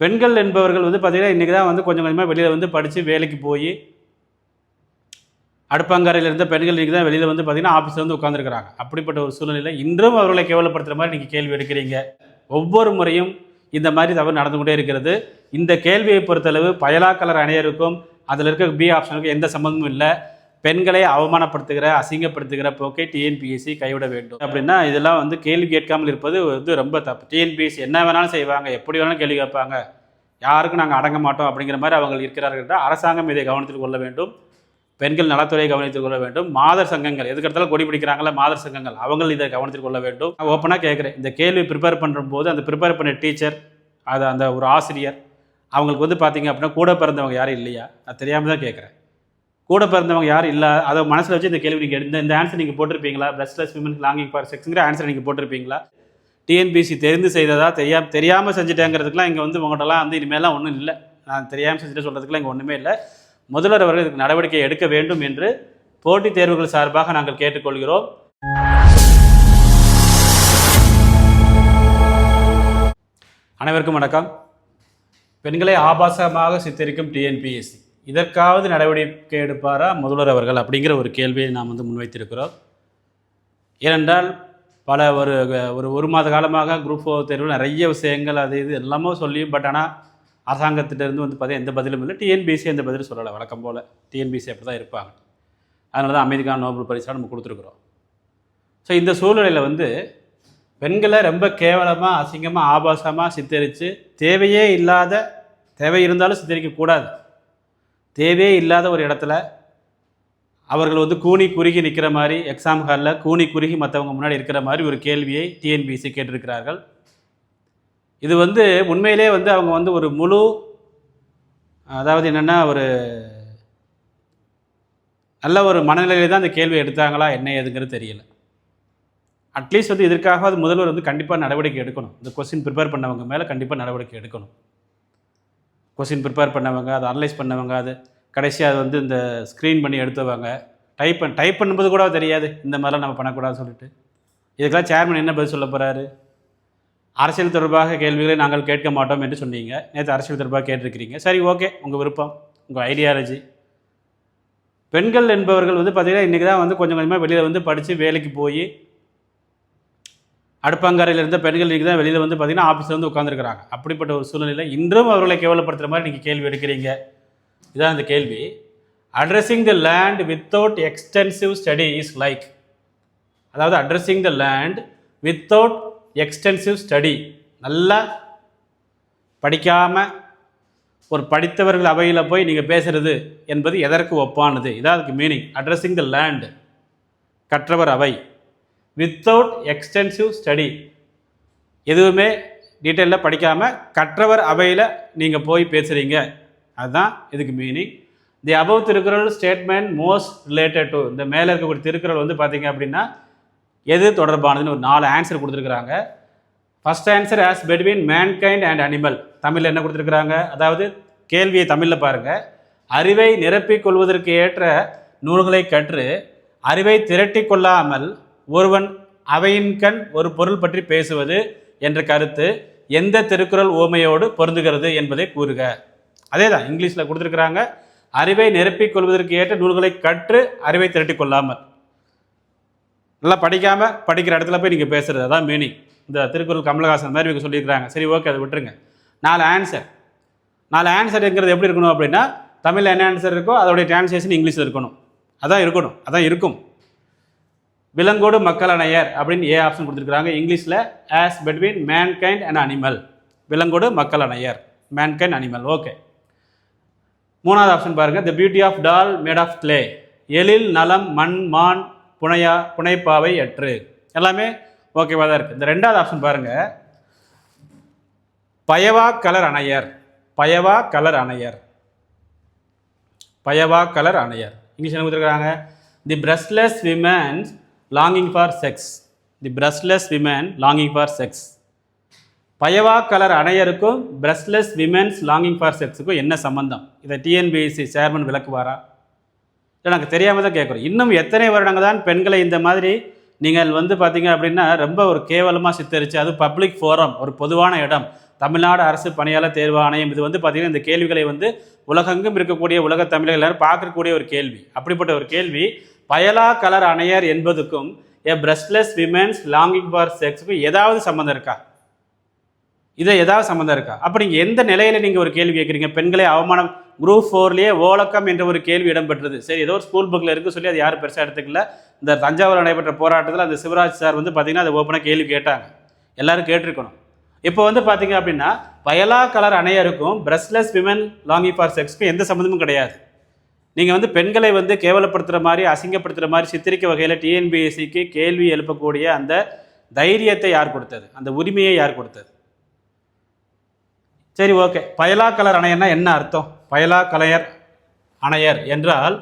பெண்கள் என்பவர்கள் வந்து பார்த்திங்கன்னா இன்றைக்கி தான் வந்து கொஞ்சம் கொஞ்சமாக வெளியில் வந்து படித்து வேலைக்கு போய் அடுப்பங்கரையில் இருந்த பெண்கள் இன்றைக்கி தான் வெளியில் வந்து பார்த்திங்கன்னா ஆஃபீஸில் வந்து உட்காந்துருக்குறாங்க அப்படிப்பட்ட ஒரு சூழ்நிலையில் இன்றும் அவர்களை கேவலப்படுத்துகிற மாதிரி நீங்கள் கேள்வி எடுக்கிறீங்க. ஒவ்வொரு முறையும் இந்த மாதிரி தவறு நடந்து கொண்டே இருக்கிறது. இந்த கேள்வியை பொறுத்தளவு பயலா கலர் அணையருக்கும் அதில் இருக்க பி ஆப்ஷனுக்கும் எந்த சம்மந்தமும் இல்லை. பெண்களை அவமானப்படுத்துகிற அசிங்கப்படுத்துகிற போக்கை டிஎன்பிஎஸ்சி கைவிட வேண்டும். அப்படின்னா இதெல்லாம் வந்து கேள்வி கேட்காமல் இருப்பது வந்து ரொம்ப தப்பு. டிஎன்பிஎஸ்சி என்ன வேணாலும் செய்வாங்க எப்படி வேணாலும் கேள்வி கேட்பாங்க. யாருக்கும் நாங்கள் அடங்க மாட்டோம் அப்படிங்கிற மாதிரி அவங்க இருக்கிறார்கள் என்றால் அரசாங்கம் இதை கவனத்தில் கொள்ள வேண்டும். பெண்கள் நலத்துறையை கவனித்துக் கொள்ள வேண்டும். மாதர் சங்கங்கள் எதுக்கெடுத்தாலும் கொடி பிடிக்கிறாங்களா மாதர் சங்கங்கள். அவங்கள் இதை கவனத்தில் கொள்ள வேண்டும். நான் ஓப்பனாக கேட்குறேன். இந்த கேள்வி ப்ரிப்பேர் பண்ணும்போது அந்த ப்ரிப்பேர் பண்ண டீச்சர் அது அந்த ஒரு ஆசிரியர் அவங்களுக்கு வந்து பார்த்தீங்க அப்படின்னா கூட பிறந்தவங்க யாரும் இல்லையா? அது தெரியாமல் தான் கேட்குறேன். கூட பிறந்தவங்க யாரும் இல்லை அதை மனசில் வச்சு இந்த கேள்வி நீங்கள் இந்த இந்த ஆன்சர் நீங்கள் போட்டிருப்பீங்களா? பிளஸ்லெஸ் விமன் லாங்கிங் ஃபார் செக்ஸுங்கிற ஆன்சர் நீங்கள் போட்டிருப்பீங்களா? டிஎன்பிசி தெரிந்து செய்ததா தெரியா தெரியாமல் செஞ்சுட்டேங்கிறதுக்குலாம் இங்கே வந்து உங்கள்கிட்டலாம் வந்து இனிமேலாம் ஒன்றும் இல்லை. நான் தெரியாமல் செஞ்சுட்டு சொல்கிறதுக்குலாம் இங்கே ஒன்றுமே இல்லை. முதல்வர் அவர்கள் இதுக்கு நடவடிக்கை எடுக்க வேண்டும் என்று போட்டித் தேர்வுகள் சார்பாக நாங்கள் கேட்டுக்கொள்கிறோம். அனைவருக்கும் வணக்கம். பெண்களை ஆபாசமாக சித்தரிக்கும் டிஎன்பிஎஸ்சி இதற்காவது நடவடிக்கை எடுப்பாரா முதல்வர் அவர்கள் அப்படிங்கிற ஒரு கேள்வியை நாம் வந்து முன்வைத்திருக்கிறோம். ஏனென்றால் பல ஒரு ஒரு ஒரு மாத காலமாக குரூப் ஃபோர் தேர்வில் நிறைய விஷயங்கள் அது இது எல்லாமோ சொல்லியும் பட் ஆனால் அரசாங்கத்திட்டேருந்து வந்து பார்த்தீங்கன்னா எந்த பதிலும் இல்லை. டிஎன்பிசி எந்த பதிலும் சொல்லலை வழக்கம் போல். டிஎன்பிசி அப்படி தான் இருப்பாங்க. அதனால தான் அமெரிக்கான நோபல் பரிசாக நம்ம கொடுத்துருக்குறோம். ஸோ இந்த சூழ்நிலையில் வந்து பெண்களை ரொம்ப கேவலமாக அசிங்கமாக ஆபாசமாக சித்தரித்து தேவையே இல்லாத தேவை இருந்தாலும் சித்தரிக்கக்கூடாது. தேவையே இல்லாத ஒரு இடத்துல அவர்கள் வந்து கூனி குறுகி நிற்கிற மாதிரி எக்ஸாம் ஹாலில் கூனி குறுகி மற்றவங்க முன்னாடி இருக்கிற மாதிரி ஒரு கேள்வியை டிஎன்பிசி கேட்டிருக்கிறார்கள். இது வந்து உண்மையிலே வந்து அவங்க வந்து ஒரு முழு அதாவது என்னென்னா ஒரு நல்ல ஒரு மனநிலையில் தான் அந்த கேள்வி எடுத்தாங்களா என்ன ஏதுங்கிறது தெரியல. அட்லீஸ்ட் வந்து இதற்காக அது முதல்வர் வந்து கண்டிப்பாக நடவடிக்கை எடுக்கணும். இந்த கொஸ்டின் ப்ரிப்பேர் பண்ணவங்க மேலே கண்டிப்பாக நடவடிக்கை எடுக்கணும். கொஸ்டின் ப்ரிப்பேர் பண்ணவங்க அதை அனலைஸ் பண்ணவங்க அது கடைசியாக அது வந்து இந்த ஸ்க்ரீன் பண்ணி எடுத்தவங்க. டைப் பண்ண டைப் பண்ணும்போது கூட தெரியாது. இந்த மாதிரிலாம் நம்ம பண்ணக்கூடாதுன்னு சொல்லிட்டு. இதுக்கெல்லாம் சேர்மன் என்ன பதில் சொல்ல போகிறாரு அரசியல் தொடர்பாக கேள்விகளை நாங்கள் கேட்க மாட்டோம் என்று சொன்னீங்க. நேற்று அரசியல் தொடர்பாக கேட்டிருக்கிறீங்க. சரி ஓகே உங்கள் விருப்பம் உங்கள் ஐடியாலஜி பெண்கள் என்பவர்கள் வந்து பார்த்திங்கன்னா இன்றைக்கி தான் வந்து கொஞ்சம் கொஞ்சமாக வெளியில் வந்து படித்து வேலைக்கு போய் அடுப்பங்காரையிலிருந்து பெண்கள் இன்றைக்கி தான் வெளியில் வந்து பார்த்திங்கன்னா ஆஃபீஸில் வந்து உட்காந்துருக்குறாங்க அப்படிப்பட்ட ஒரு சூழ்நிலையில் இன்றும் அவர்களை கேவலப்படுத்துகிற மாதிரி நீங்கள் கேள்வி எடுக்கிறீங்க? இதான் அந்த கேள்வி. Addressing the land without extensive study is like அதாவது addressing the land without extensive study நல்லா படிக்காமல் ஒரு படித்தவர்கள் அவையில் போய் நீங்கள் பேசுகிறது என்பது எதற்கு ஒப்பானது? இதான் அதுக்கு மீனிங் அட்ரஸிங் த லேண்ட் கற்றவர் அவை. வித்தவுட் எக்ஸ்டென்சிவ் ஸ்டடி எதுவுமே டீட்டெயிலில் படிக்காமல் கற்றவர் அவையில் நீங்கள் போய் பேசுகிறீங்க அதுதான் இதுக்கு meaning the above Thirukkural statement most related to இந்த மேலே இருக்கக்கூடிய திருக்குறள் வந்து பார்த்தீங்க அப்படின்னா எது தொடர்பானதுன்னு ஒரு நாலு ஆன்சர் கொடுத்துருக்குறாங்க. First answer as between mankind and animal தமிழில் என்ன கொடுத்துருக்குறாங்க? அதாவது கேள்வியை தமிழில் பாருங்கள் அறிவை நிரப்பிக் கொள்வதற்கு ஏற்ற நூல்களை கற்று அறிவை திரட்டி கொள்ளாமல் ஒருவன் அவையின் கண் ஒரு பொருள் பற்றி பேசுவது என்ற கருத்து எந்த திருக்குறள் ஓமையோடு பொருந்துகிறது என்பதை கூறுக. அதே தான் இங்கிலீஷில் கொடுத்துருக்குறாங்க அறிவை நிரப்பிக் கொள்வதற்கு ஏற்ற நூல்களை கற்று அறிவை திரட்டி கொள்ளாமல். நல்லா படிக்காமல் படிக்கிற இடத்துல போய் நீங்கள் பேசுகிறது அதான் மீனிங் இந்த திருக்குறள் கமலஹாசன் மாதிரி இவங்க சொல்லியிருக்கிறாங்க. சரி ஓகே அதை விட்டுருங்க. நாலு ஆன்சர் நாலு ஆன்சருங்கிறது எப்படி இருக்கணும் அப்படின்னா தமிழில் என்ன ஆன்சர் இருக்கோ அதோடைய டிரான்ஸ்லேஷன் இங்கிலீஷில் இருக்கணும். அதான் இருக்கணும் அதான் இருக்கும். விலங்கோடு மக்கள் அணையர் அப்படின்னு ஏ ஆப்ஷன் கொடுத்துருக்காங்க இங்கிலீஷில் as between mankind and animal விலங்கோடு மக்கள் அணையர் அனிமல் ஓகே மூணாவது ஆப்ஷன் பாருங்கள் the beauty of doll made of clay எழில் நலம் மண் மான் புனையா புனைப்பாவை அற்று எல்லாமே ஓகேவா தான் இருக்குது இந்த ரெண்டாவது ஆப்ஷன் பாருங்கள் பயவா கலர் அணையர். பயவா கலர் அணையர். பயவா கலர் அணையர். இங்கிலீஷ் என்ன கொடுத்துருக்காங்க the breastless women's longing for sex the breastless women longing for sex பயவா கலர் அணையருக்கும் பிரஸ்லெஸ் விமென்ஸ் லாங்கிங் ஃபார் செக்ஸுக்கும் என்ன சம்பந்தம்? இதை டிஎன்பிஎஸ்சி சேர்மன் விளக்குவாரா? இல்லை நாங்கள் தெரியாமல் தான் கேட்குறோம். இன்னும் எத்தனை வருடங்கள் தான் பெண்களை இந்த மாதிரி நீங்கள் வந்து பார்த்தீங்க அப்படின்னா ரொம்ப ஒரு கேவலமாக சித்தரித்து அது பப்ளிக் ஃபோரம் ஒரு பொதுவான இடம். தமிழ்நாடு அரசு பணியாளர் தேர்வு ஆணையம் இது வந்து பார்த்திங்கன்னா இந்த கேள்விகளை வந்து உலகெங்கும் இருக்கக்கூடிய உலக தமிழர்கள் எல்லாரும் பார்க்கக்கூடிய ஒரு கேள்வி. அப்படிப்பட்ட ஒரு கேள்வி பயலா கலர் அணையர் என்பதுக்கும் a breastless women's longing for செக்ஸுக்கும் ஏதாவது சம்மந்தம் இருக்கா? இதை ஏதாவது சம்மந்தம் இருக்கா? அப்போ நீங்கள் எந்த நிலையில் நீங்கள் ஒரு கேள்வி கேட்குறீங்க? பெண்களை அவமானம் குரூப் ஃபோர்லேயே ஓலக்கம் என்ற ஒரு கேள்வி இடம்பெற்றது. சரி ஏதோ ஒரு ஸ்கூல் புக்கில் இருக்குது சொல்லி அது யாரும் பெருசாக எடுத்துக்கல. இந்த தஞ்சாவூர் நடைபெற்ற போராட்டத்தில் அந்த சிவராஜ் சார் வந்து பார்த்தீங்கன்னா அதை ஓப்பனாக கேள்வி கேட்டாங்க. எல்லோரும் கேட்டிருக்கணும். இப்போ வந்து பார்த்தீங்க அப்படின்னா பயலா கலர் அணையருக்கும் பிரஸ்லெஸ் விமன் லாங்கிங் ஃபார் செக்ஸ்க்கும் எந்த சம்மந்தமும் கிடையாது. நீங்கள் வந்து பெண்களை வந்து கேவலப்படுத்துகிற மாதிரி அசிங்கப்படுத்துகிற மாதிரி சித்தரிக்க வகையில் டிஎன்பிஎஸ்சிக்கு கேள்வி எழுப்பக்கூடிய அந்த தைரியத்தை யார் கொடுத்தது? அந்த உரிமையை யார் கொடுத்தது? சரி ஓகே. பயலா கலர் அணையர்னா என்ன அர்த்தம்? பயலா கலையர் அணையர் என்றால்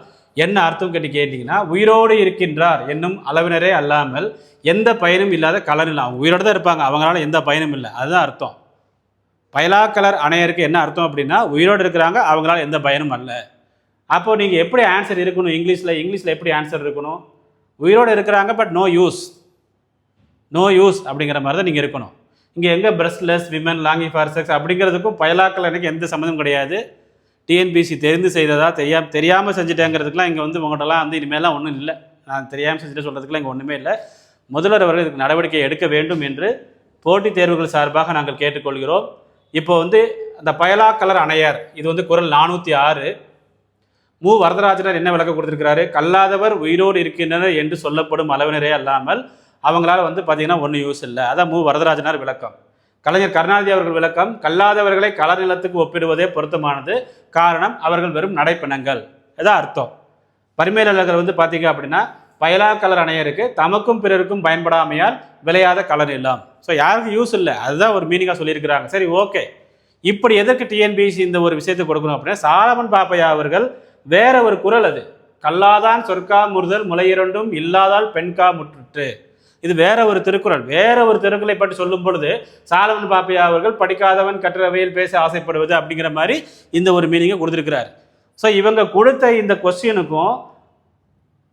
என்ன அர்த்தம் கேட்டு கேட்டிங்கன்னா உயிரோடு இருக்கின்றார் என்னும் அளவினரே அல்லாமல் எந்த பயனும் இல்லாத கலர் இல்லை. அவங்க உயிரோடு தான் இருப்பாங்க. அவங்களால எந்த பயனும் இல்லை. அதுதான் அர்த்தம். பயலாக்கலர் அணையருக்கு என்ன அர்த்தம் அப்படின்னா உயிரோடு இருக்கிறாங்க அவங்களால எந்த பயனும் அல்ல. அப்போது நீங்கள் எப்படி ஆன்சர் இருக்கணும்? இங்கிலீஷில் இங்கிலீஷில் எப்படி ஆன்சர் இருக்கணும்? உயிரோடு இருக்கிறாங்க but no use no use அப்படிங்கிற மாதிரி தான் நீங்கள் இருக்கணும். இங்கே எங்கே breastless women longing for sex அப்படிங்கிறதுக்கும் பயலாக்கள் எனக்கு எந்த சம்மந்தம் கிடையாது. டிஎன்பிசி தெரிந்து செய்ததா தெரியாம தெரியாமல் செஞ்சுட்டேங்கிறதுக்குலாம் இங்கே வந்து உங்கள்கிட்டலாம் வந்து இனிமேலாம் ஒன்றும் இல்லை. நான் தெரியாமல் செஞ்சுட்டு சொல்கிறதுக்குலாம் இங்கே ஒன்றுமே இல்லை. முதல்வர் அவர்கள் இதுக்கு நடவடிக்கை எடுக்க வேண்டும் என்று போட்டித் தேர்வுகள் சார்பாக நாங்கள் கேட்டுக்கொள்கிறோம். இப்போ வந்து அந்த பயலா கலர் அணையார் இது வந்து குரல் நானூற்றி ஆறு. மு. வரதராஜனர் என்ன விளக்கம் கொடுத்திருக்கிறாரு? கல்லாதவர் உயிரோடு இருக்கின்றனர் என்று சொல்லப்படும் அளவினரே அல்லாமல் அவங்களால வந்து பார்த்தீங்கன்னா ஒன்றும் யூஸ் இல்லை. அதான் மு. வரதராஜனார் விளக்கம். கலைஞர் கருணாநிதி அவர்கள் விளக்கம் கல்லாதவர்களை கலர் நிலத்துக்கு ஒப்பிடுவதே பொருத்தமானது. காரணம் அவர்கள் வெறும் நடைப்பிணங்கள். இதான் அர்த்தம். பரிமையாளர்கள் வந்து பார்த்தீங்க அப்படின்னா பயலா கலர் அணையருக்கு தமக்கும் பிறருக்கும் பயன்படாமையால் விளையாத கலர் நிலம். ஸோ யாருக்கும் யூஸ் இல்லை? அதுதான் ஒரு மீனிங்காக சொல்லியிருக்கிறாங்க. சரி ஓகே இப்படி எதற்கு டிஎன்பிசி இந்த ஒரு விஷயத்தை கொடுக்கணும் அப்படின்னா சாலமன் பாப்பையா அவர்கள் வேற ஒரு குரல் அது. கல்லாதான் சொற்கா முறுதல் முளையிரண்டும் இல்லாதால் பெண்கா முற்றுட்டு இது வேற ஒரு திருக்குறள். வேற ஒரு திருக்குறளை பற்றி சொல்லும் பொழுது சாலமன் பாப்பையா அவர்கள் படிக்காதவன் கற்றவையில் பேச ஆசைப்படுவது அப்படிங்கிற மாதிரி இந்த ஒரு மீனிங்கை கொடுத்துருக்கிறார். ஸோ இவங்க கொடுத்த இந்த கொஸ்டினுக்கும்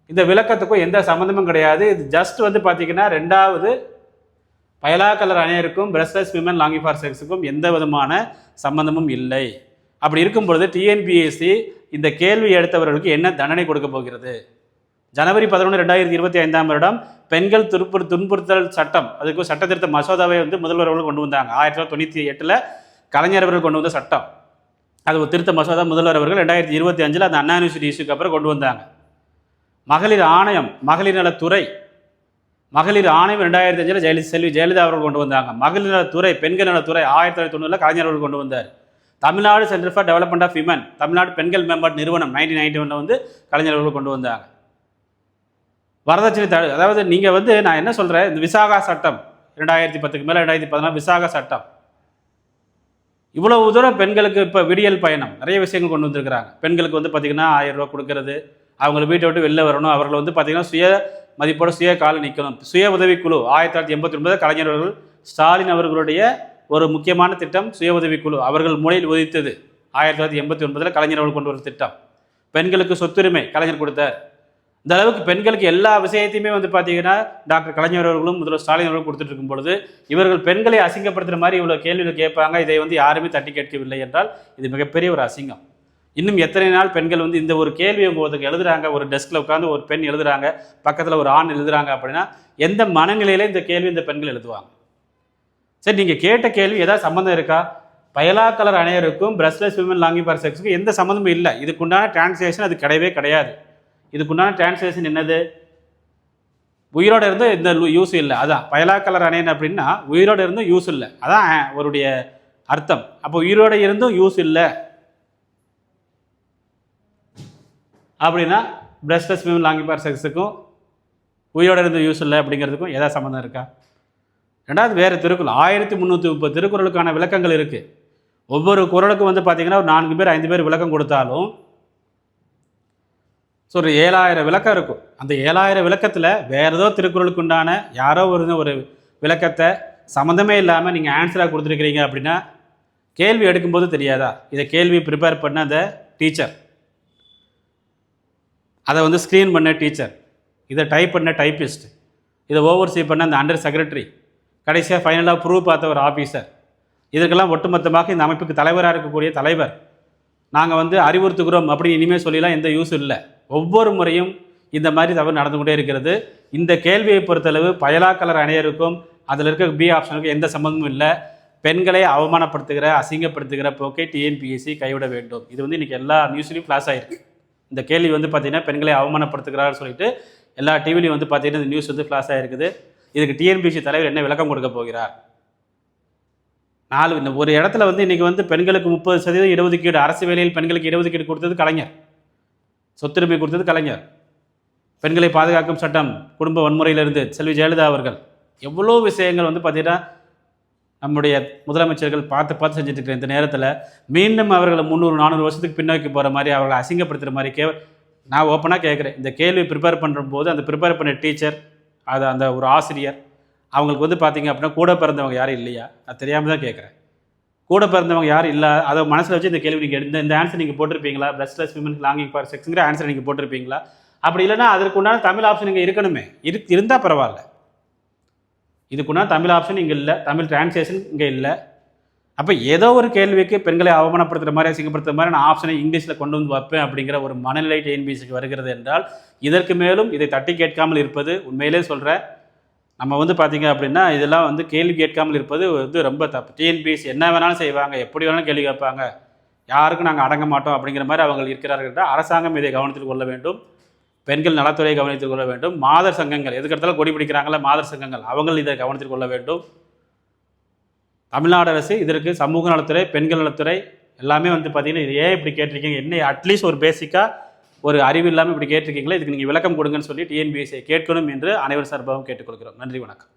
இந்த விளக்கத்துக்கும் எந்த சம்மந்தமும் கிடையாது. இது ஜஸ்ட் வந்து பார்த்தீங்கன்னா ரெண்டாவது பயலா கலர் அணையருக்கும் பிரஸ்லெஸ் விமன் லாங்கி ஃபார் செக்ஸுக்கும் எந்த விதமான சம்பந்தமும் இல்லை. அப்படி இருக்கும் பொழுது டிஎன்பிஎஸ்சி இந்த கேள்வி எடுத்தவர்களுக்கு என்ன தண்டனை கொடுக்க போகிறது? ஜனவரி பதினொன்று ரெண்டாயிரத்தி இருபத்தி ஐந்தாம் வருடம் பெண்கள் துன்புறு துன்புறுத்தல் சட்டம் அதுக்கு சட்ட திருத்த மசோதாவை வந்து முதல்வர் அவர்கள் கொண்டு வந்தாங்க. ஆயிரத்தி தொள்ளாயிரத்தி தொண்ணூற்றி எட்டில் கலைஞர் அவர்கள் கொண்டு வந்த சட்டம். அது ஒரு திருத்த மசோதா முதல்வர் அவர்கள் ரெண்டாயிரத்தி இருபத்தி அஞ்சில் அந்த அண்ணா யூனிவர்சிட்டி இஷ்யூக்கு அப்புறம் கொண்டு வந்தாங்க. மகளிர் ஆணையம் மகளிர் நலத்துறை மகளிர் ஆணையம் ரெண்டாயிரத்தி அஞ்சில் ஜெயலலிதா செல்வி ஜெயலலிதா அவர்கள் கொண்டு வந்தாங்க. மகளிர் நலத்துறை பெண்கள் நலத்துறை ஆயிரத்தி தொள்ளாயிரத்தி தொண்ணூறில் கலைஞர் அவர்கள் கொண்டு வந்தார். Tamil Nadu centre for development of women Tamil Nadu பெண்கள் மேம்பாட்டு நிறுவனம் நைன்டீன் நைன்டி ஒன்ல வந்து கலைஞர் அவர்கள் கொண்டு வந்தாங்க. வரதட்சணை த அதாவது நீங்கள் வந்து நான் என்ன சொல்கிறேன் இந்த விசாகா சட்டம் ரெண்டாயிரத்தி பத்துக்கு மேலே ரெண்டாயிரத்தி பதினாலு விசாகா சட்டம். இவ்வளவு தூரம் பெண்களுக்கு இப்போ விடியல் பயணம் நிறைய விஷயங்கள் கொண்டு வந்திருக்கிறாங்க. பெண்களுக்கு வந்து பார்த்திங்கன்னா ஆயிரம் ரூபா கொடுக்கறது. அவங்கள வீட்டை விட்டு வெளில வரணும். அவர்கள் வந்து பார்த்திங்கன்னா சுய மதிப்போட சுய கால நிற்கணும் சுய உதவிக்குழு ஆயிரத்தி தொள்ளாயிரத்தி எண்பத்தி ஒன்பது கலைஞர் அவர்கள் ஸ்டாலின் அவர்களுடைய ஒரு முக்கியமான திட்டம் சுய உதவிக்குழு அவர்கள் மூலையில் உதித்தது ஆயிரத்தி தொள்ளாயிரத்தி எண்பத்தி ஒன்பதில் கலைஞர் அவர்கள் கொண்டு வர திட்டம். பெண்களுக்கு சொத்துரிமை கலைஞர் கொடுத்தார். இந்த அளவுக்கு பெண்களுக்கு எல்லா விஷயத்தையுமே வந்து பார்த்தீங்கன்னா டாக்டர் கலைஞர் அவர்களும் முதல்வர் ஸ்டாலின் அவர்களும் கொடுத்துட்டு இருக்கும் பொழுது இவர்கள் பெண்களை அசிங்கப்படுத்துகிற மாதிரி இவ்வளோ கேள்விகள் கேட்பாங்க. இதை வந்து யாருமே தட்டி கேட்கவில்லை என்றால் இது மிகப்பெரிய ஒரு அசிங்கம். இன்னும் எத்தனை நாள் பெண்கள் வந்து இந்த ஒரு கேள்வி ஒருத்தருக்கு எழுதுறாங்க? ஒரு டெஸ்கில் உட்காந்து ஒரு பெண் எழுதுறாங்க பக்கத்தில் ஒரு ஆண் எழுதுறாங்க அப்படின்னா எந்த மனநிலையில இந்த கேள்வி இந்த பெண்கள் எழுதுவாங்க? சரி நீங்கள் கேட்ட கேள்வி ஏதாவது சம்மந்தம் இருக்கா? பயலா கலர் அணையருக்கும் பிரஸ்லெஸ் விமன் லாங்கி பார் செக்ஸுக்கும் எந்த சம்மந்தமும் இல்லை. இதுக்குண்டான டிரான்ஸ்லேஷன் அது கிடையவே கிடையாது. இதுக்குண்டான டிரான்ஸ்லேஷன் என்னது? உயிரோட இருந்து இந்த யூஸ் இல்லை. அதான் பயலா கலர் அணையன் அப்படின்னா உயிரோட இருந்தும் யூஸ் இல்லை. அதான் அவருடைய அர்த்தம். அப்போ உயிரோட இருந்தும் யூஸ் இல்லை. அப்படின்னா பிரஸ்லெஸ் விமன் லாங்கி பார் செக்ஸுக்கும் உயிரோட இருந்து யூஸ் இல்லை அப்படிங்கிறதுக்கும் ஏதாவது சம்மந்தம் இருக்கா? ரெண்டாவது வேறு திருக்குறள். ஆயிரத்தி முந்நூற்றி முப்பது திருக்குறளுக்கான விளக்கங்கள் இருக்குது ஒவ்வொரு குறளுக்கும் வந்து பார்த்திங்கன்னா ஒரு நான்கு பேர் ஐந்து பேர் விளக்கம் கொடுத்தாலும் ஸோ ஒரு ஏழாயிரம் விளக்கம் இருக்கும். அந்த ஏழாயிரம் விளக்கத்தில் வேறு ஏதோ திருக்குறளுக்கு உண்டான யாரோ ஒரு ஒரு விளக்கத்தை சம்மந்தமே இல்லாமல் நீங்கள் ஆன்சராக கொடுத்துருக்கிறீங்க அப்படின்னா கேள்வி எடுக்கும்போது தெரியாதா? இதை கேள்வி ப்ரிப்பேர் பண்ண அந்த டீச்சர் அதை வந்து ஸ்க்ரீன் பண்ண டீச்சர் இதை டைப் பண்ண டைப்பிஸ்ட் இதை ஓவர்சீ பண்ண அந்த அண்டர் செக்ரட்டரி கடைசியாக ஃபைனலாக ப்ரூவ் பார்த்த ஒரு ஆஃபீஸர் இதற்கெல்லாம் ஒட்டுமொத்தமாக இந்த அமைப்புக்கு தலைவராக இருக்கக்கூடிய தலைவர். நாங்கள் வந்து அறிவுறுத்துகிறோம் அப்படின்னு இனிமேல் சொல்லிலாம் எந்த யூஸ் இல்லை. ஒவ்வொரு முறையும் இந்த மாதிரி தவறு நடந்து கொண்டே இருக்கிறது. இந்த கேள்வியை பொறுத்தளவு பயலாக்கலர் அணையருக்கும் அதில் இருக்க பி ஆப்ஷனுக்கும் எந்த சம்மந்தமும் இல்லை. பெண்களை அவமானப்படுத்துகிற அசிங்கப்படுத்துகிற போக்கை டிஎன்பிஎஸ்சி கைவிட வேண்டும். இது வந்து இன்றைக்கி எல்லா நியூஸ்லேயும் ஃப்ளாஷ் ஆகிருக்கு இந்த கேள்வி வந்து பார்த்தீங்கன்னா பெண்களை அவமானப்படுத்துகிறார் சொல்லிட்டு எல்லா டிவிலையும் வந்து பார்த்தீங்கன்னா இந்த நியூஸ் வந்து ஃப்ளாஷ் ஆகிருக்குது இதுக்கு டிஎன்பிஎஸ்சி தலைவர் என்ன விளக்கம் கொடுக்க போகிறார்? நாலு இந்த ஒரு இடத்துல வந்து இன்றைக்கி வந்து பெண்களுக்கு முப்பது சதவீதம் இடஒதுக்கீடு அரசு வேலையில் பெண்களுக்கு இடஒதுக்கீடு கொடுத்தது கலைஞர். சொத்துரிமை கொடுத்தது கலைஞர். பெண்களை பாதுகாக்கும் சட்டம் குடும்ப வன்முறையிலிருந்து செல்வி ஜெயலலிதா அவர்கள். எவ்வளோ விஷயங்கள் வந்து பார்த்தீங்கன்னா நம்முடைய முதலமைச்சர்கள் பார்த்து பார்த்து செஞ்சுட்டு இருக்கிற இந்த நேரத்தில் மீண்டும் அவர்களை முந்நூறு நானூறு வருஷத்துக்கு பின்னோக்கி போகிற மாதிரி அவர்களை அசிங்கப்படுத்துகிற மாதிரி கே நான் ஓப்பனாக கேட்குறேன் இந்த கேள்வி ப்ரிப்பேர் பண்ணுற போது அந்த ப்ரிப்பேர் பண்ண டீச்சர் அது அந்த ஒரு ஆசிரியர் அவங்களுக்கு வந்து பார்த்தீங்க அப்படின்னா கூட பிறந்தவங்க யாரும் இல்லையா? நான் தெரியாமல் தான் கேட்குறேன் கூட பிறந்தவங்க யாரும் இல்லை அதை மனசில் வச்சு இந்த கேள்வி நீங்கள் இந்த இந்த ஆன்சர் நீங்கள் போட்டிருப்பீங்களா? பிரஸ்ட்லெஸ் விமன் லாங்கிங் ஃபார் செக்ஸுங்கிற ஆன்சர் நீங்கள் போட்டிருப்பீங்களா? அப்படி இல்லைனா அதற்கு உண்டான தமிழ் ஆப்ஷன் இங்கே இருக்கணுமே. இரு இருந்தால் பரவாயில்ல. இதுக்குன்னா தமிழ் ஆப்ஷன் இங்கே இல்லை தமிழ் டிரான்ஸ்லேஷன் இங்கே இல்லை. அப்போ ஏதோ ஒரு கேள்விக்கு பெண்களை அவமானப்படுத்துகிற மாதிரி அசிங்கப்படுத்துகிற மாதிரி நான் ஆப்ஷனை இங்கிலீஷில் கொண்டு வந்து வைப்பேன் அப்படிங்கிற ஒரு மனநிலை டிஎன்பிசிக்கு வருகிறது என்றால் இதற்கு மேலும் இதை தட்டி கேட்காமல் இருப்பது உண்மையிலே சொல்கிறேன் நம்ம வந்து பார்த்திங்க அப்படின்னா இதெல்லாம் வந்து கேள்வி கேட்காமல் இருப்பது வந்து ரொம்ப தப்பு. டிஎன்பிஎஸ் என்ன வேணாலும் செய்வாங்க எப்படி வேணாலும் கேள்வி கேட்பாங்க. யாருக்கும் நாங்கள் அடங்க மாட்டோம் அப்படிங்கிற மாதிரி அவங்க இருக்கிறார்கள் என்றால் அரசாங்கம் இதை கவனத்தில் கொள்ள வேண்டும். பெண்கள் நலத்துறையை கவனித்துக் கொள்ள வேண்டும். மாதர் சங்கங்கள் எதுக்கெடுத்தாலும் கொடி பிடிக்கிறாங்களா மாதர் சங்கங்கள். அவங்கள் இதை கவனித்துக் கொள்ள வேண்டும். தமிழ்நாடு அரசு இதற்கு சமூக நலத்துறை பெண்கள் நலத்துறை எல்லாமே வந்து பார்த்தீங்கன்னா இது ஏன் இப்படி கேட்டிருக்கீங்க? என்ன அட்லீஸ்ட் ஒரு பேசிக்காக ஒரு அறிவு இல்லாமல் இப்படி கேட்டிருக்கீங்களா? இதுக்கு நீங்கள் விளக்கம் கொடுங்கன்னு சொல்லி டிஎன்பிஎஸ்சியை கேட்கணும் என்று அனைவர் சார்பாகவும் கேட்டுக்கொள்கிறோம். நன்றி வணக்கம்.